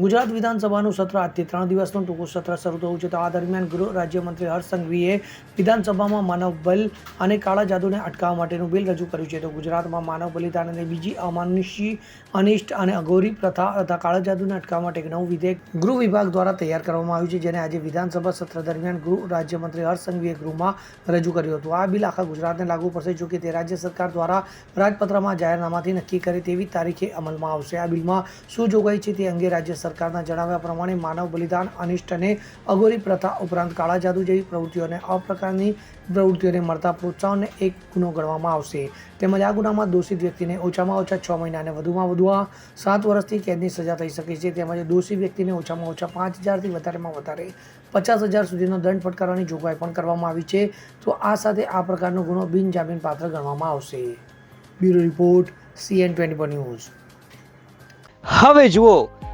ગુજરાત વિધાનસભાનું સત્ર આજથી ત્રણ દિવસનું ટૂંકું સત્ર શરૂ થયું છે. તો આ દરમિયાન ગૃહ રાજ્યમંત્રી હર્ષ સંઘવીએ વિધાનસભામાં માનવ બલ અને કાળા જાદુને અટકાવવા માટેનું બિલ રજૂ કર્યું છે. તો ગુજરાતમાં માનવ બલિદાન અને બીજી અમાનુષી અનિષ્ટ અને અઘોરી પ્રથા તથા કાળા જાદુને અટકાવવા માટે એક નવું વિધેયક ગૃહ વિભાગ દ્વારા તૈયાર કરવામાં આવ્યું છે, જેને આજે વિધાનસભા સત્ર દરમિયાન ગૃહ રાજ્યમંત્રી હર્ષ સંઘવીએ ગૃહમાં રજૂ કર્યું હતું. આ બિલ આખા ગુજરાતને લાગુ પડશે, જો કે તે રાજ્ય સરકાર દ્વારા રાજપત્રમાં જાહેરનામાથી નક્કી કરે તેવી તારીખે અમલમાં આવશે. આ બિલમાં શું જોગવાઈ છે તે અંગે રાજ્ય સરકારના જણાવ્યા પ્રમાણે માનવ બલિદાન, અનિષ્ટ અને અઘોરી પ્રથા ઉપરાંત કાળા જાદુ જેવી પ્રવૃત્તિઓને આ પ્રકારની પ્રવૃત્તિઓને મળતા પ્રોત્સાહનને એક ગુનો ગણવામાં આવશે. તેમજ આ ગુનામાં દોષિત વ્યક્તિને ઓછામાં ઓછા છ મહિના અને વધુમાં વધુ સાત વર્ષથી કેદની સજા થઈ શકે છે. તેમજ દોષી વ્યક્તિને ઓછામાં ઓછા પાંચ હજારથી વધારેમાં વધારે પચાસ હજાર સુધીનો દંડ ફટકારવાની જોગવાઈ પણ કરવામાં આવી છે. તો આ સાથે આ પ્રકારનો ગુનો બિનજામીન પાત્ર ગણવામાં આવશે. Bureau report, CN twenty news. હવે જુઓ